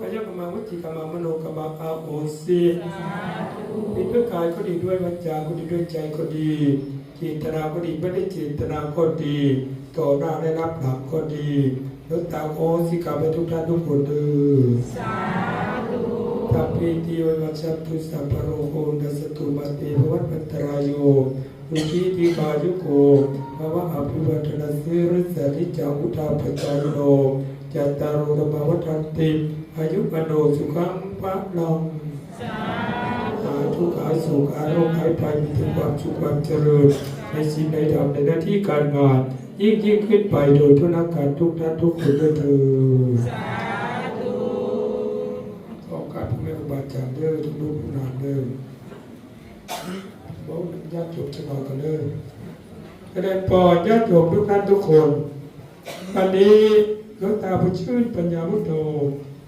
กายกรรมวิจิกรรมมโนกรรมอาโหสิดีด้วยกายก็ดีด้วยวาจาก็ดีด้วยใจก็ดีเจตนาก็ดีไม่ได้เจตนาก็ดีต่อหน้าได้รับหลังก็ดีลดตาโอสิกรรมไปทุกท่านทุกคนเด้อสัพพิติโยวัชชัพพุสัพพะโรโคนัสตุมาเตภวัตปัตตรายโยอุทิติกายุโกภวะอภิวัตนาสิริสริจังอุทาปจายโน จัตตารโอธรรมวัฏันติอายุวโนสุขังพระลังอาทุกข์อาสุขอาโรคภัยภัยมีแต่ความสุขความเจริญในสิ่งใดทำในหน้าที่การงานยิ่งยิ่งขึ้นไปโดยทุนักการทุกท่านทุกคนด้วยเถิดขอการพระแม่ครูบาอาจารย์เด้อทุกลูกทุกนานเด้อบอกญาติโยมจะนอนกันเด้อแสดงปอดญาติโยมทุกท่านทุกคน วันนี้ หลวงตาผู้ชื่นปัญญาวุฒโธ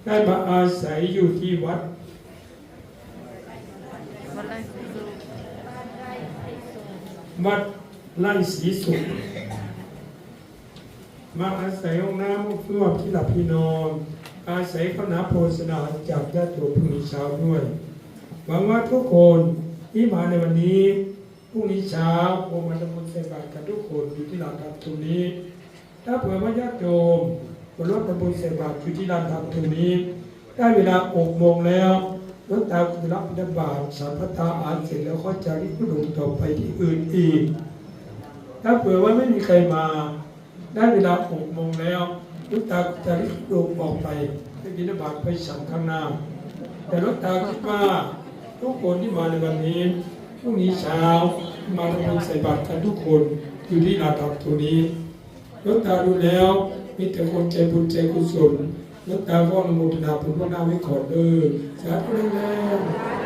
ได้มาอาศัยอยู่ที่วัดวัดไร่ศรีสุขมาอาศัยห้องน้ำเพื่อที่หลับที่นอนอาศัยข้าวหนาโภชนาจากญาติโยมพรุ่งนี้เช้าด้วยหวังว่าทุกคนที่มาในวันนี้พรุ่งนี้เช้าคงมาทำบุญใส่บาตรกันทุกคนอยู่ที่หลานธรรมตรงนี้ ถ้าเผื่อว่าญาติโยม มาร่วมทำบุญใส่บาตรอยู่ที่ลานธรรมตรงนี้ ได้เวลาอกโมงแล้วรถตาคุณรับบิณฑบาตสารพัตาอ่านเสร็จแล้วก็จะรีบพุดงต่อไปที่อื่นอีก ถ้าเผื่อว่าไม่มีใครมา ได้เวลาหกโมงแล้วรถตาจะรีบพุดงออกไปไปบิณฑบาตไปฉันข้างหน้า แต่รถตาคิดว่าทุกคนที่มาในวันนี้พรุ่งนี้เช้ามาทำบุญใส่บาตรกันทุกคนอยู่ที่ลานธรรมตรงนี้รถตาดูแล้ว มีแต่คนใจบุญใจกุศลรถตาก็อนุโมทนาบุญพระนาว้ขอเด้อสาธุแรงๆ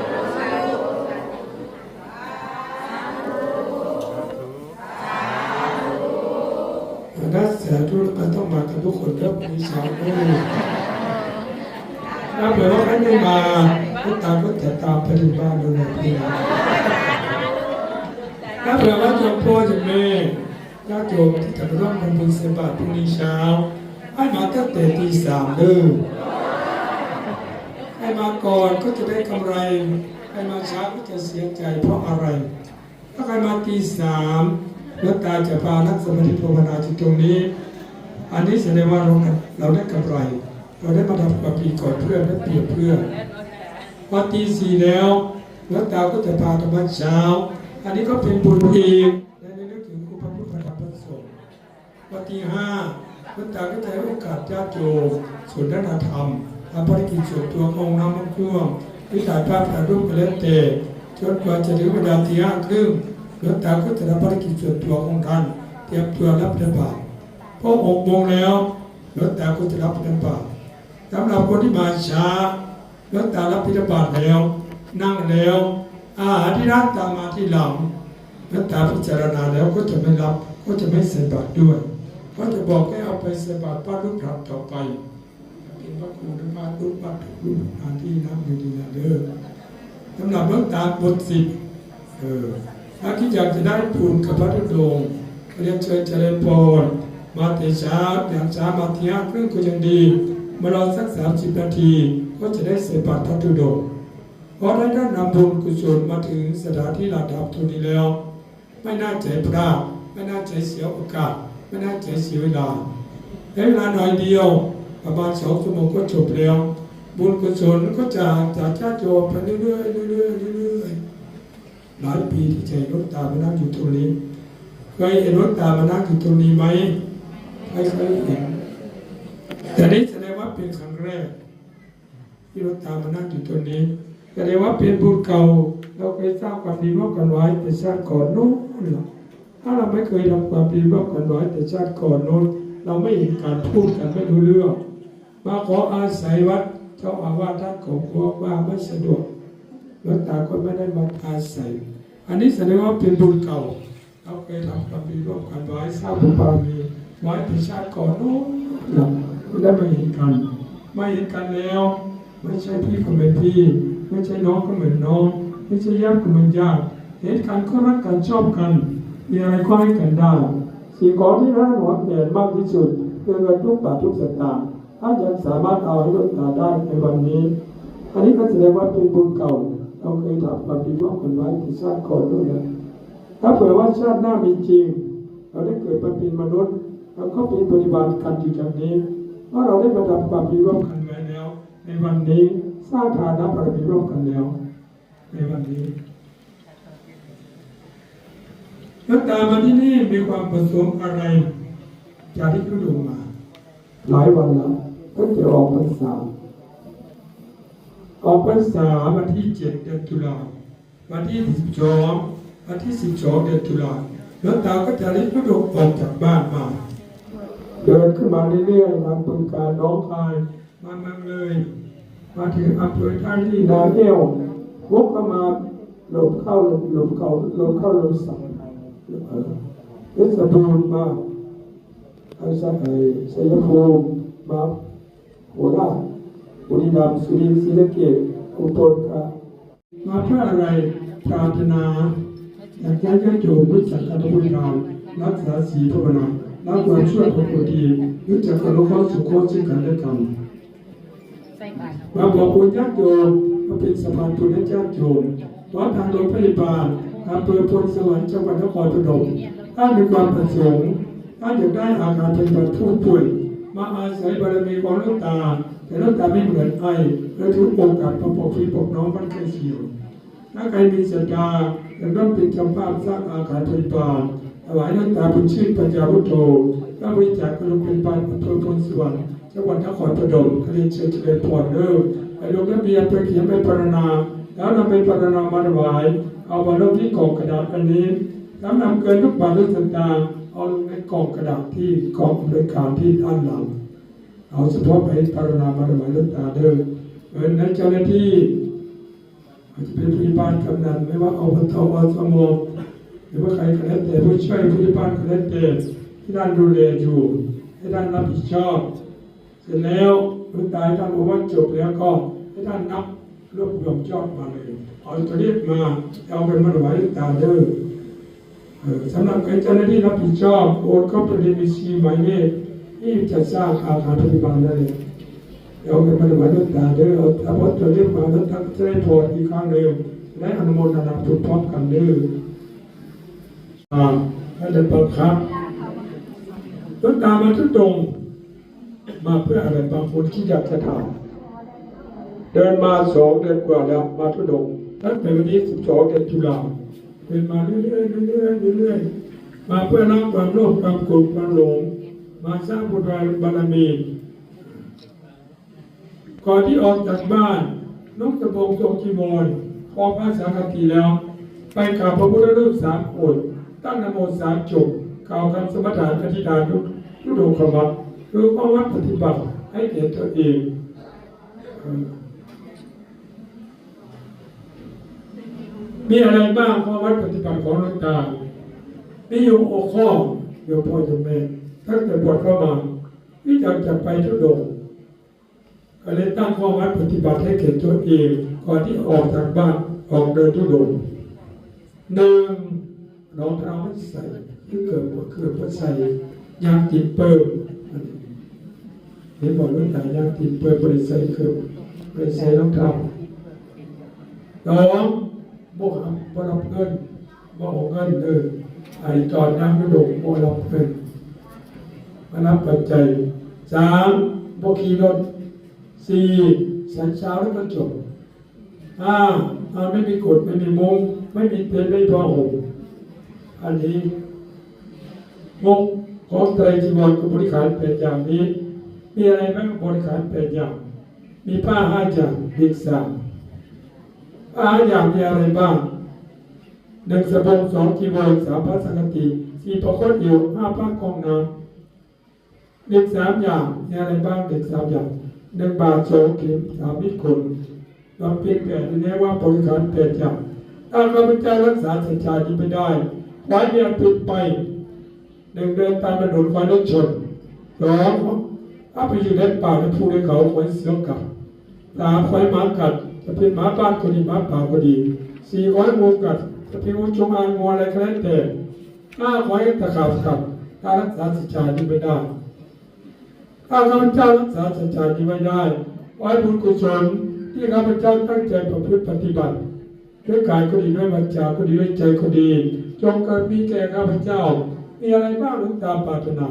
ถ้าสาธุแล้วก็ต้องมากันทุกคนเริ่มมีสาวด้วยถ้าเผื่อว่าใครไม่มารถตาก็จะตามไปถึงบ้านเลยนะพี่นะถ้าเผื่อว่าโยมพ่อโยมแม่ญาโยมที่ จะร่วมทำบุญใส่บาตรพรุ่งนี้เช้า ให้มาตั้งแต่ตีสามเด้อให้มาก่อนก็จะได้กำไร ให้มาช้าก็จะเสียใจเพราะอะไร ถ้าใครมาตีสามแล้วตาจะพานักสมาธิภาวนาจุดตรงนี้ อันนี้แสดงว่าเราเราได้กำไร เราได้มาทำความดีก่อนเพื่อนได้เปรียบเพื่อนพอตีสี่แล้วแล้วตาก็จะพาธรรมะเช้า อันนี้ก็เป็นบุญอีก ที่ห้าพระตาก็จะให้โอกาสญาติโยมส่วนด้านธรรมทำภารกิจส่วนตัวองน้ำมันเครื่องวิถ่ายภาพถ่ายรูปกันแล้วแต่จนกว่าจะถึงเวลาที่ห้าครึ่งหลวงตาก็จะทำภารกิจส่วนตัวของท่านเตรียมตัวรับบิณฑบาตพอหกโมงแล้วหลวงตาก็จะรับบิณฑบาตสำหรับคนที่มาช้าหลวงตารับบิณฑบาตแล้ว นั่งแล้วอาหารที่ร้านตามมาที่หลังแล้วตาพิจารณาแล้วก็จะไม่รับก็จะไม่ใส่บาตรด้วย ก็จะบอกให้เอาไปสบาตรป้าลูกหลานต่อไปเป็นพระครูหรือบ้านลูกบ้านถูกลูกหลานที่นับอยู่ดีนะเด้อสำหรับเรื่องตาบทสิบเออถ้าที่อยากจะได้ปูนกับพระธุดงเรียนเชิญเจริญพรมาแต่เช้าอย่างเช้ามาเที่ยงครึ่งก็ยังดี มารอสักสามสิบนาทีก็จะได้ใส่บาตรพระธุดงเพราะได้ท่านนำบุญกุศลมาถึงสถานที่ลาดับทุนนี้แล้ว ไม่น่าใจพลาดไม่น่าใจเสียโอกาส ไม่น่าใจเสียเวลาใช้เวลาหน่อยเดียวประมาณสองชั่วโมงก็จบแล้ว บุญกุศลก็จะจากชาติโยมไปเรื่อยๆเรื่อยๆเรื่อยๆหลายปีที่ใจรถตามานั่งอยู่ตรงนี้เคยเห็นรถตามานั่งอยู่ตรงนี้ไหมไม่เคยเห็นแต่นี่แสดงว่าเป็นครั้งแรก ที่รถตามานั่งอยู่ตรงนี้แสดงว่าเป็นบุญเก่าเราเคยสร้างความดีร่วมกันไว้แต่ชาติก่อนนู้นหรอ ถ้าเราไม่เคยทำความดีร่วมกันไว้แต่ชาติก่อนโน้นเราไม่เห็นการพูดกันไม่รู้เรื่องมาขออาศัยวัดเจ้าอาวาสท่านของพวกว่าไม่สะดวกรถตาก็ไม่ได้มาอาศัย อันนี้แสดงว่าเป็นบุญเก่า เราเคยทำความดีร่วมกันไว้สร้างบุญบารมีไว้แต่ชาติก่อนโน้นหรอกไม่ได้มาเห็นกันไม่เห็นกันแล้ว ไม่ใช่พี่ก็เป็นพี่ ไม่ใช่น้องก็เหมือนน้อง ไม่ใช่ญาติก็เหมือนญาติเห็นกันก็รักกันชอบกัน มีอะไรก็ให้กันได้ สิ่งของที่น่าหวงแหนมากที่สุดคือเงินทุกบาททุกสตางค์ท่านยังสามารถเอาให้ลวงตาได้ในวันนี้ อันนี้ก็แสดงว่าเป็นบุญเก่า เราเคยทำความดีร่วมกันไว้ที่ชาติก่อนด้วยนะถ้าเผื่อว่าชาติหน้ามีจริง เราได้เกิดมาเป็นมนุษย์เราก็เป็นปฏิบัติกันอยู่จากนี้เมื่อเราได้มาทำความดีร่วมกันไว้แล้ว ในวันนี้สร้างฐานะบารมีร่วมกันแล้ว ในวันนี้ นักตามาที่นี่มีความประสงค์อะไร จากที่ทุดงมา หลายวันแล้วตั้งแต่ออกพรรษาออกพรรษาวันที่เจ็ดเดือนตุลาวันที่สิบสองวันที่สิบสองเดือนตุลาหลวงตาก็จะได้ทุดงออกจากบ้านมา เดินขึ้นมาเรื่อยๆมาบึงการน้องคายมาเมืองเลยมาถึงอำเภอท่าที่นาแก้ววกเข้ามาหลบเข้าหลบหลบเข้าหลบเข้าหลบสั่ง เออเพชรบูรณ์มาไอ้สักไอ้ชัยภูมิมาโคราชบุรีรัมย์สุรินทร์ศรีสะเกษอุบลครับมาเพื่ออะไรปรารถนาอยากให้าติโยมรู้จักการบูชารักษาศีลภาวนาละความชั่วของคนดีรู้จักการรู้ข้อสุขข้อซึ่งกันและกันมาบอกคุณญาติโยมมาเป็นสะพานบุญให้ญาติโยมวัดทางโรงพยาบาล อำเภอพลสวรรค์จังหวัดนครพนมถ้ามีความประสงค์ถ้าอยากได้อาการเป็นแบบผู้ป่วยมาอาศัยบารมีของลูกตา แต่ลูกตาไม่เหมือนไอและทุกองค์กับพระปกพี่ปกน้องบ้านใกล้เคียงถ้าใครมีศรัทธาจะต้องเป็นจ้าภาพสร้างอาคารพยาบาลถวายหลูกตาบุญชื่นปัญญาพุทโธและบริจาคกรุงเป็นบาลอำเภอพลสวรรค์จังหวัดนครปฐมคดีเชิญเจริญพรเริ่มไปลงทะเบียนไปเขียนไปปรณนาแล้วนำไปปรณนามาถวาย เอามาลงที่กล่องกระดาษอันนี้แล้วนำเกินทุกบาททุกสตางค์เอาลงในกล่องกระดาษที่กล่องบริการที่ด้านหลัง เอาเฉพาะไปปรณนามาถวายลูกตาเดิมเงินในเจ้าหน้าที่อาจจะเป็นผู้ใหญ่บ้านกำนันไม่ว่าเอาพทอสมหรือว่าใครก็แล้วแต่ผู้ช่วยผู้บ้านก็แล้วแต่ที่ด้านดูแลอยู่ให้ด้านรับผิดชอบ เสร็จแล้วลวงตาท่านบอกว่าจบแล้วก็ให้ท่านนับ รวบรวมยอดมาเลยเอาตัวเลขมาเอาเป็นมาถวายหลวงตาเด้อสำหรับการเจ้าหน้าที่รับผิดชอบโอนเข้าไปในบัญชีหมายเลขที่จะสร้างอาคารปฏิบัติได้เลยเอาเป็นมาถวายหลวงตาเด้อเอาเอาตัวเลขมาแล้วท่านจะได้พรอีกครั้งหนึ่งและอนุโมทนาทุกพร้อมกันเด้ออ่าให้ได้เปิดครับหลวงตามาทุกตรงมาเพื่ออะไรบางคนที่อยากจะถาม เดินมาสองเดือนกว่าแล้วมาทุดงตั้งแต่วันที่สิบสองเดือนตุลาเดินมาเรื่อยๆเรื่อยๆเรื่อยๆมาเพื่อละความโลภความโกรธความหลง มาสร้างบุญบารมีก่อนที่ออกจากบ้านนกตะบงทรงจีวรพอพระสาคัทีแล้ว ไปกราบพระพุทธรูปสามโคนตั้งนโมสามจบกล่าวคำสมถานอธิษฐานทุกทุกดงคำวัดคือข้อวัดปฏิบัติให้แก่ตัวเองเอ่อ มีอะไรบ้างข้อวัดปฏิบัติของหลวงตามีอยู่หกข้อเดี๋ยพ่อจะแม่ตั้งแต่บวชเข้ามาที่อยากจะไปทุดงก็เลยตั้งข้อวัดปฏิบัติให้เกิดตัวเองก่อนที่ออกจากบ้านออกเดินทุดงหนึ่งรองเท้าไม่ใส่ที่เกิดเกิดว่ใส่ยางติดเปิมเห็นบอกเรื่องไหนยางติดเปิมบริใส่เกิดบริใส่รองเท้าสอง บวกบรับเงินบวกเงินเออไอจอดยางทุดงค์บวรับเงินมานับปัจจัยสามบวกขี่รถสี่สันเช้าแล้วก็จบห้าอ่าไม่มีกฎไม่มีมุงไม่มีเต็นไม่พอห่มอันนี้หกของไตรจีวรกับบริขารแปดอย่างนี้ มีอะไรบ้างบริขารแปดอย่าง มีผ้าห้าอย่างอีกสาม ผ้าห้าอย่างมีอะไรบ้างหนึ่งสบงสองจีวรสามพระสังฆติสี่ประคตเอวห้าผ้ากองน้ำเด็กสามอย่างมีอะไรบ้างเด็กสามอย่างหนึ่งบาทสองเข็มสามมิตรคนเราเพียงแต่เรียกว่าบริการแปดอย่างถ้าข้าพเจ้ารักษาสัจจานี้ไม่ได้ควายเนี่ยปิดไปหนึ่งเดินตามถนนควายรถชนสองถ้าไปอยู่ในป่าในภูในเขาควายเสือกัดสามควายหมากัด จะเป็นหมาบ้านก็ดีหมาป่าก็ดีสี่ควายงูกัดจะเป็นงูจงอางงูอะไรก็แล้วแต่ห้าควายตะขาบกัดถ้ารักษาสัจจานี้ไม่ได้ถ้าข้าพเจ้ารักษาสัจจะนี้ไว้ได้ไว้บุญกุศลที่ข้าพเจ้าตั้งใจประพฤติปฏิบัติด้วยกายก็ดีด้วยวาจาก็ดีด้วยใจก็ดี จงเกิดมีแก่ข้าพเจ้า มีอะไรบ้างหลวงตาปรารถนา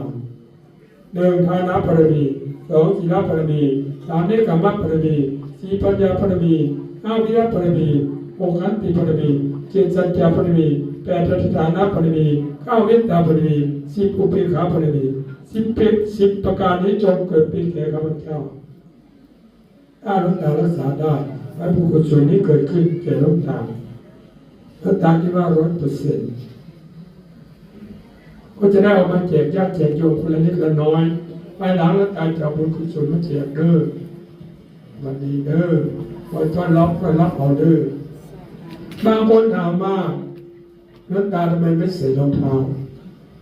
หนึ่งทานะบารมีสองศีลบารมีสามเนกขมับารมี สีปัญญาบารมีห้าวิริยบารมีหกขันติบารมีเจ็ดสัจจะบารมีแปดปฏิฐานะบารมีเก้าเมตตาบารมีสิบอุเบกขาบารมีสิบเป็นสิบประการนี้จงเกิดเป็นแก่ข้าพเจ้าถ้าลวงตารักษาได้ให้บุญกุศลนี้เกิดขึ้นแก่ลวงตาหลวงตาคิดว่าร้อยเปอร์เซ็นต์ก็จะได้ออกมาแจกญาติแจกโยมคนละนิดละน้อยภายหลังหลวงตาจะเอาบุญกุศลมาแจกเด้อ วันนี้เด้อคอยต้อนรับคอยรับออเดอร์บางคนถามว่าหลวงตาทำไมไม่ใส่รองเท้า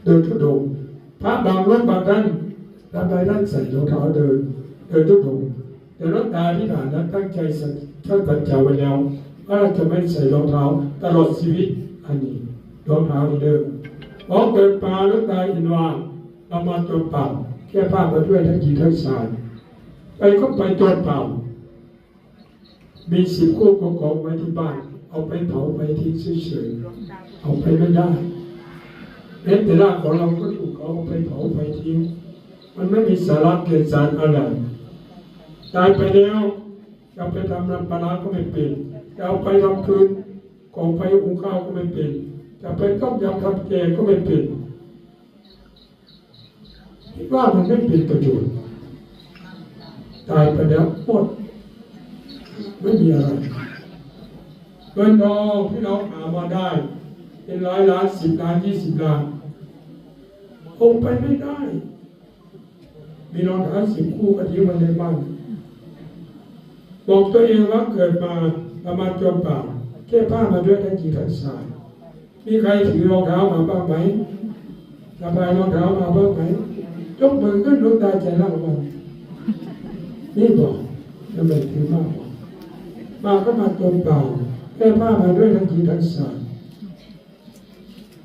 เดินทุดงพระบางรูปบางท่านทำไมท่านใส่รองเท้าเดินเดินทุดงแต่รถตาที่ผ่านนั้นตั้งใจสัท่านตัดจาไว้แล้วว่าจะไม่ใส่รองเท้าตลอดชีวิตอันนี้รองเท้าเดิมพอเกิดปลารถตาอินวาเรามาตัวเปล่าแค่ผ้ามาด้วยทั้งจีทั้งสายไปก็ไปตัวเปล่า มีสิบคู่กองกองไว้ที่บ้าน เอาไปเผาไปทิ้งเฉยๆเอาไปไม่ได้เน้นแต่ร่าของเราก็ถูกเอาไปเผาไปทิ้ง มันไม่มีสาระเกิดสารอะไรตายไปแล้วจะไปทำน้ำปลาก็ไม่เป็นจะเอาไปทำคืนกองไฟหุงข้าวก็ไม่เป็นจะไปต้มยำทำแกงก็ไม่เป็นคิดว่ามันไม่เป็นประโยชน์ตายไปแล้วหมด ไม่มีอะไรเงินทองที่เราหามาได้ เป็นร้อยล้านสิบล้านยี่สิบล้านคงไปไม่ได้ มีรองเท้าสิบคู่ก็ทิ้งไว้ในบ้านบอกตัวเองว่าเกิดมาประมาณจนป่าแค่ผ้ามาด้วยทั้กี่ทั้งสายมีใครถือรองเท้ามาบ้างไหมสบายรองเท้ามาบ้างไหมยกมือขึ้นลูกตาใจเล่าบ้างนี่บอกทำไมถือมากบอก มาก็มาจนเปล่าแค่ผ้ามาด้วยทั้งกี่ทั้งสาย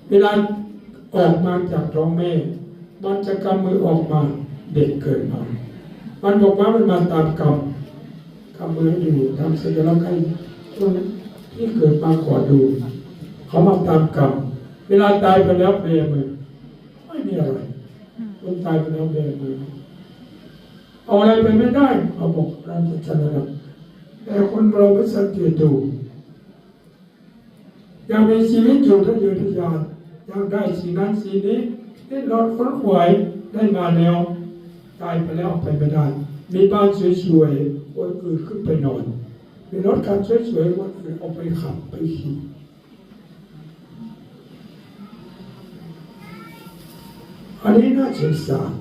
เวลาออกมาจากท้องแม่ มันจะกำมือออกมาเด็กเกิดมา มันบอกว่ามันมาตามกรรมทำมืออยู่ทำศัลยกรรมให้คนที่เกิดมาขอดู เขามาตามกรรมเวลาตายไปแล้วเบมือไม่มีอะไรคนตายไปแล้วเบมือเอาอะไรไปไม่ได้เขาบอกการจัดการนะ แต่คนเราไม่สังเกตดูยังมีชีวิตอยู่ทั้งยืนทยานยังได้สิ่งนั้นสิ่งนี้ที่เราค้นขวยได้มาแล้วตายไปแล้วไปไม่ได้ มีบ้านสวยๆคนอื่นขึ้นไปนอนมีรถคันสวยๆคนอื่นเอาไปขับไปขี่อันนี้น่าสงสาร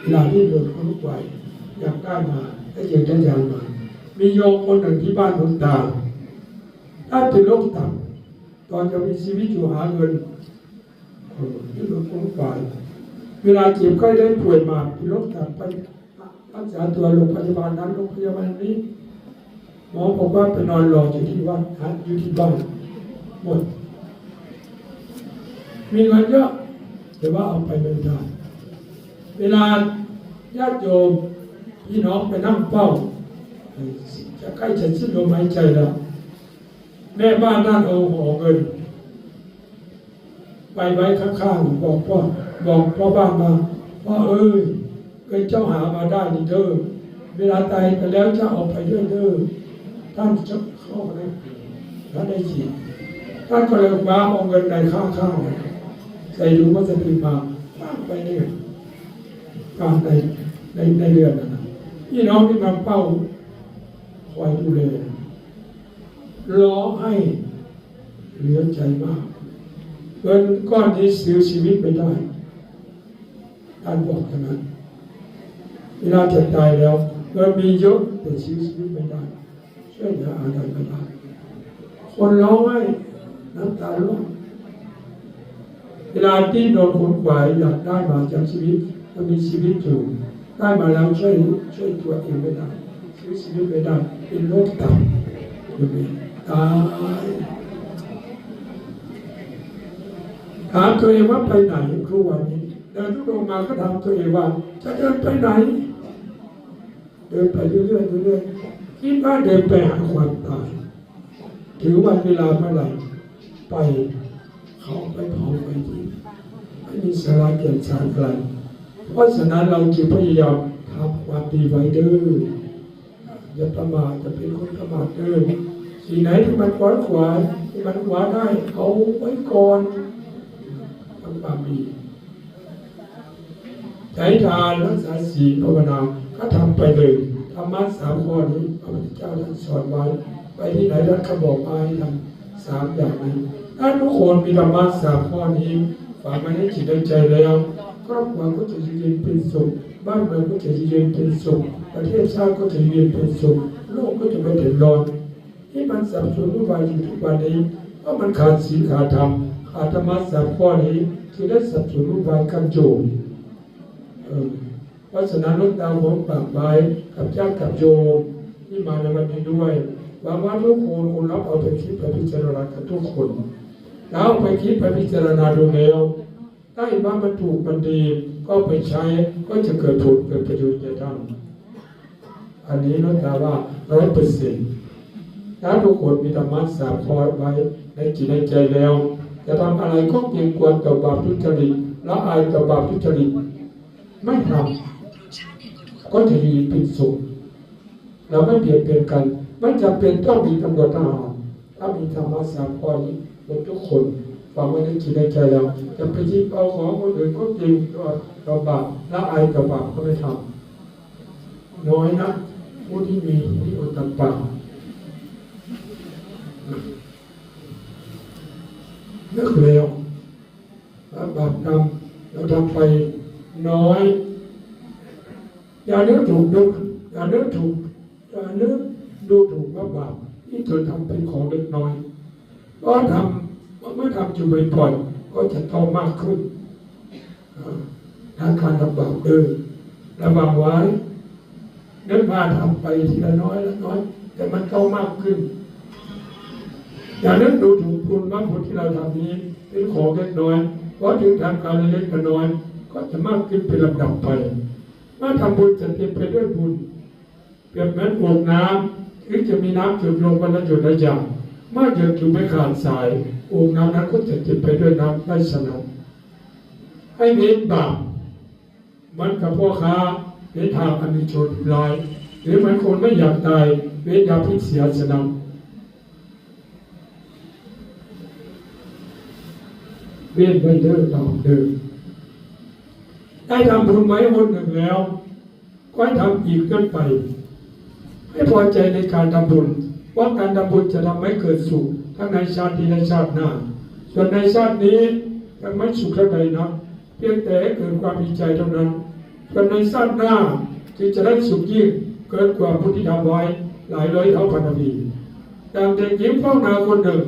เวลาที่โดนคนไหวอยากได้มาได้เจอได้ยานมา มีโยมคนหนึ่งที่บ้านคนตาท่านเป็นโรคตับตอนจะมีชีวิตอยู่หาเงินออที่โดนคนไหวเวลาเจ็บไข้ได้ป่วยมาพี่รถกลับไปรักษาตัวโรงพยาบาลนั้นโรงพยาบาลนี้หมอบอกว่าไปนอนรออยู่ที่บ้านหาอยู่ที่บ้านหมดมีเงินเยอะแต่ว่าเอาไปไม่ได้เวลาญาติโยมพี่น้องไปนั่งเฝ้า จะใกล้จะสิ้นลมหายใจแล้ว แม่บ้านนั่นเอาห่อเงิน ไปไว้ข้างๆบอกพ่อบอกพ่อบ้านมาว่าเอ้ยเกิดเจ้าหามาได้นี่เด้อเวลาตายไปแล้วเจ้าเอาไปด้วยเด้อท่านจะเข้าไปท่านได้ฉีดท่านก็เลยว้าเอาเงินในข้างข้าวใส่ถุงพลาสติกมาป้างไปเนี่ยป้างในในในเรือนนะนะพี่น้องที่มาเป้า คอยดูแลรอให้เหลือใจมาก เงินก้อนนี้ซื้อชีวิตไม่ได้ท่านบอกอย่างนั้นเวลาจะตายแล้วเงินมีเยอะแต่ซื้อชีวิตไม่ได้ช่วยเหลืออะไรไม่ได้คนร้องไห้น้ำตาร่วงเวลาที่โดนคนขวายอยากได้มาจากชีวิตมันมีชีวิตอยู่ได้มาแล้วช่วยช่วยตัวเองไม่ได้ซื้อชีวิตไม่ได้ เป็นโรคตับอยู่นี่ตายถามตัวเองว่าไปไหนครูวันนี้เดินทุกลงมาก็ถามตัวเองว่า จะเดินไปไหน เดินไปเรื่อยๆเรื่อยๆคิดว่าเดินไปหาความตายถือวันเวลาเมื่อไหร่ไปเขาไปเผาไปทิ้งไม่มีสาระเกี่ยวสารอะไรเพราะฉะนั้นเราจึงพยายามทำความดีไว้เด้อ อย่าประมาทจะเป็นคนประมาทเด้อสิ่งไหนที่มันขวาขวาที่มันขวาได้เอาไว้ก่อนทำความดีใช้ทานรักษาศีลภาวนาก็ทำไปเลยธรรมะสามข้อนี้พระพุทธเจ้าท่านสอนไว้ ไปที่ไหนท่านก็บอกมาให้ทำสามอย่างนี้ถ้าทุกคนมีธรรมะสามข้อนี้ฝังไว้ในจิตในใจแล้วครอบครัวก็จะเย็นเป็นสุขบ้านเมืองก็จะเย็นเป็นสุข ประเทศชาติก็จะอยู่เย็นเป็นสุขโลกก็จะไม่เดือดร้อนที่มันสับสนวุ่นวายอยู่ทุกวันนี้เพราะมันขาดศีลขาดธรรมขาดธรรมะสามข้อนี้คือได้สับสนวุ่นวายกันโจมเออเพราะฉะนั้นลูกตาผมฝากไว้กับญาติกับโยมที่มาในวันนี้ด้วยหวังว่าทุกคนคงรับเอาไปคิดไปพิจารณากันทุกคนแล้วไปคิดไปพิจารณาดูแล้วถ้าเห็นว่ามันถูกมันดีก็ไปใช้ก็จะเกิดผลเกิดประโยชน์แก่ท่าน อันนี้ลูกตาว่าร้อยเปอร์เซ็นต์ถ้าทุกคนมีธรรมะสามข้อไว้ในจิตในใจแล้ว จะทำอะไรก็เกรงกลัวต่อบาปทุจริตละอายต่อบาปทุจริตไม่ทำก็จะอยู่เป็นสุขเราไม่เปลี่ยนเปลี่ยนกันไม่จำเป็นต้องมีตำรวจทหารถ้ามีธรรมะสามข้อนี้หมดทุกคนฟังไว้ในจิตในใจแล้วจะไปยิบเอาของคนอื่นก็จริงก็ต่อบาปละอายต่อบาปก็ไม่ทำน้อยนะ ผู้ที่มีที่อุตตปะนึกแล้วว่าบาปกรรมเราทำไปน้อย อย่านึกถูกนึกอย่านึกถูกอย่านึกดูถูกว่าบาปที่เธอทำเป็นของเล็กน้อยก็ทำเมื่อทำอยู่บ่อยๆก็จะโตมากขึ้นอ่าทางการทำบาปเดินระวังไว้ นึกว่าทำไปทีละน้อยละน้อย แต่มันโตมากขึ้น อย่างนึกดูถูกคุณว่าผลที่เราทำนี้เป็นของเล็กน้อยเพราะถึงทำการเล็กน้อย ก็จะมากขึ้นเป็นลำดับไปเมื่อทำบุญจะเต็มไปด้วยบุญเปรียบเหมือนอ่วงน้ำที่จะมีน้ำหยดลงวันละหยดละอย่างเมื่อหยดอยู่ไม่ขาดสายอ่วงน้ำนั้นก็จะเต็มไปด้วยน้ำได้สนับให้เน้นบาปมันกับพ่อค้า เน้นทางอันมีโจรลาย หรือเหมือนคนไม่อยากตายเว้นยาพิษเสียสนับเวียนไปเดินต่อเดินได้ทำบุญไว้คนหนึ่งแล้วก็ให้ทำอีกขึ้นไป ให้พอใจในการทำบุญว่าการทำบุญจะทำให้เกิดสุขทั้งในชาตินี้และชาติหน้า ส่วนในชาตินี้ยังไม่สุขเท่าใดนะเพียงแต่ให้เกิดความดีใจเท่านั้น ส่วนในชาติหน้าที่จะได้สุขยิ่งเกินกว่าผู้ที่ทำไว้หลายร้อยเท่าพันปีดังเด็กหญิงเฝ้านาคนหนึ่ง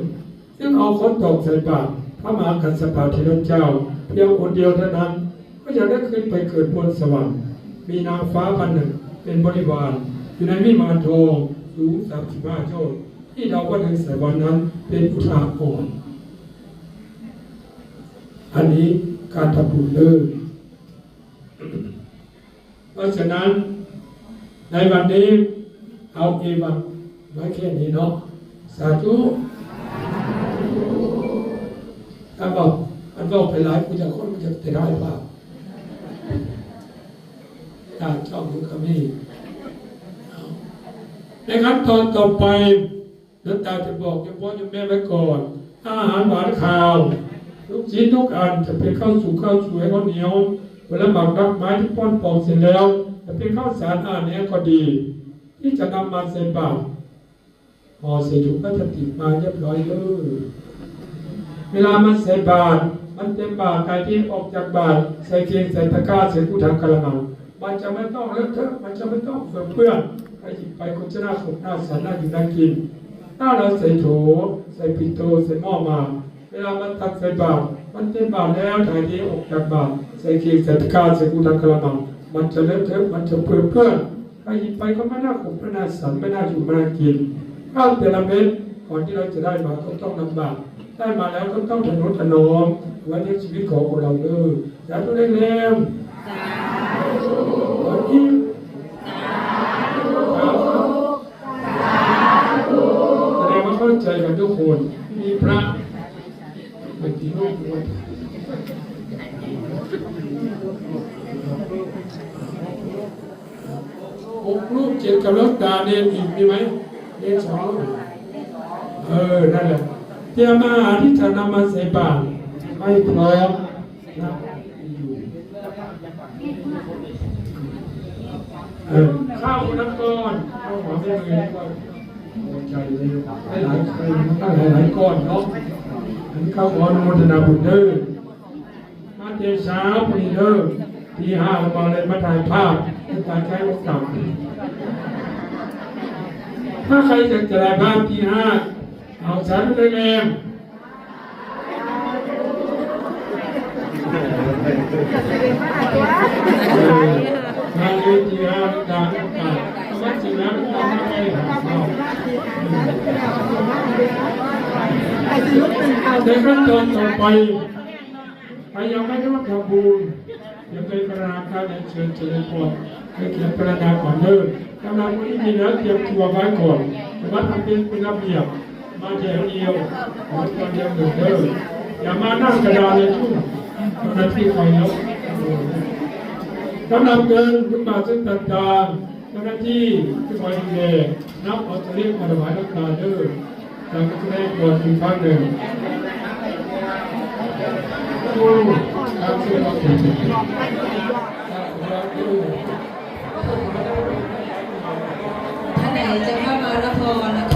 ซึ่งเอาคนตกใส่บาตรพระมหากัสสปะเทรเจ้า เพียงคนเดียวเท่านั้น ก็จะได้ขึ้นไปเกิดบนสวรรค์มีนางฟ้าพันหนึ่งเป็นบริวารอยู่ในวิมานทองสูงสามสิบห้าโยชน์ที่เราก็ในสวรรค์นั้นเป็นอุทาหรณ์อันนี้การทำบุญเลย เพราะฉะนั้นในวันนี้เอาเอวังไว้แค่นี้เนาะสาธุถ้าบอกอันบอกไปหลายกูจะคนกูจะติดได้เปล่าตาชองมึงก็มีเอาในขั้นตอนต่อไปนักตาจะบอกจะพ่อจะแม่ไว้ก่อน อาหารหวานข้าวทุกชิ้นทุกอันจะเป็นข้าวสุกข้าวสวยข้าวเหนียว ผลาหมากรักไม้ที่ป้อนปอกเสร็จแล้วจะเป็นข้าวสารอาเนี้ยก็ดี ที่จะนำมาใส่บาตรห่อใส่ถุงพลาสติกมาเรียบร้อยเลยเวลามันใส่บาตรมันเต็มบาตรใครที่ออกจากบาตรใส่เกงใส่ตะกร้าใส่ผู้ทางกระมังมันจะไม่ต้องเลอะเทอะมันจะไม่ต้องเปื้อนเปื้อนใครหยิบไปคนจะน่าสมน่าสันน่าอยู่น่ากินถ้าเราใส่โถใส่ปิโตใส่หม้อมา เวลามันตักใส่บาตรมันเต็มบาตรแล้วใครที่ออกจากบาตร ใส่เกงใส่ตะกาใส่ผู้ทางกระมังมันจะเลอะเทอะมันจะเปื้อนเปื้อนใครหยิบไปก็ไม่น่าขมไม่น่าสันไม่น่าอยู่ไม่น่ากินข้าวแต่ละเม็ดก่อนที่เราจะได้มาก็ต้องลำบากได้มาแล้วก็ต้องถนนถนอมว้ในชีวิตของเราเด้อสาธุเร็วขอยิ้มแสดงว่าเข้าใจกันทุกคน มีพระเป็นที่ร่วมด้วยหก รูปเจ็ดกับลักตาเรียนอีกมีไหมเรียนสองเออ นั่นแหละเตรียมอาหาที่จะนำมาใส่บาตรให้พร้อมนะเข้าวน้ำก้อนข้าวหอมได้เลยก็โอ้ใจเลยให้หลายตั้งหลายหลายก้อนเนาะอันข้าวหอมอนุโมทนาบุญเด้อมาเตเช้าพอดีเด้อที่ห้าเรามาเลยมาถ่ายภาพเป็นการใช้โอกาส ถ้าใครจะถ่ายภาพที่ห้าเอาฉันเลยแรงงานเวทีงานการโอกาสวัดจริงแล้วการไม่ได้หาเราในขั้นตอนต่อไปใครยังไม่ได้รับทำบุญยังเป็นประธานการเชิญเจริญพร ให้เขียนประธาก่อนเดินกำลังวันนี้มีแล้วเตรียมตัวไว้ก่อนแต่วัดทำเป็นเป็นระเบียบมาแถวเดียววัดคนเดียวหนึ่งเดินอย่ามานั่งกระดานเลยทุกเจ้าหน้าที่คอยยกกำลังเดินขึ้นมาซึ่งต่างๆเจ้าหน้าที่ที่คอยดูแลนับเอาตัวเลขมาถวายน้ำตาเด้อตามที่ได้ก่อนอีกครั้งหนึ่งดูตามที่เราเห็น செவ்வா மேலே போவாங்க